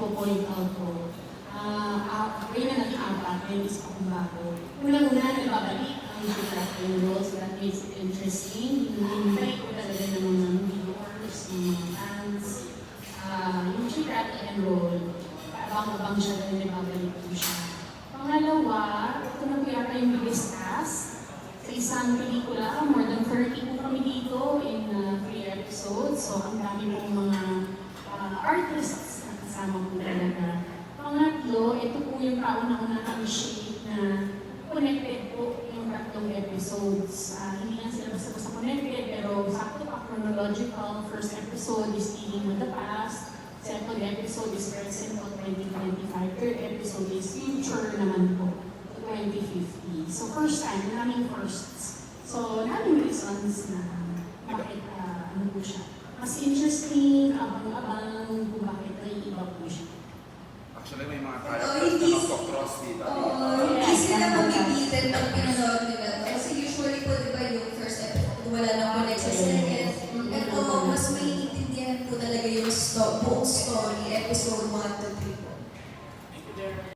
mapo-point out ko. Uh, yun na may isa akong bago. Unang-una, nagbabalik ang geographic roles that makes it interesting. Invite ko talaga ng mga viewers, ng mga fans. Ah, yung geographic enroll, abang-abang siya dahil nagbabalik ko siya. Pangalawa, ito na po yata yung biggest task. Sa isang pelikula, more than 30 po kami dito in uh, three episodes. So, ang dami pong mga uh, artists na kasama po talaga. Pangatlo, ito po yung kauna-una kami shape na connected po yung tatlong episodes. Ah, hindi lang sila basta-basta connected, pero sakto pa chronological. First episode is dealing with the past. Second episode is present on 2025. Third episode is future naman po, to 2050. So first time, maraming firsts. So maraming reasons na bakit ah, ano po siya. Mas interesting, abang-abang songs dito. Oo, hindi sila mabibitin pag pinanood nila to. Kasi usually po, di ba, yung first episode, wala nang connect sa second. Ito, eh, mas maiintindihan po talaga yung sto buong story, episode 1 to 3.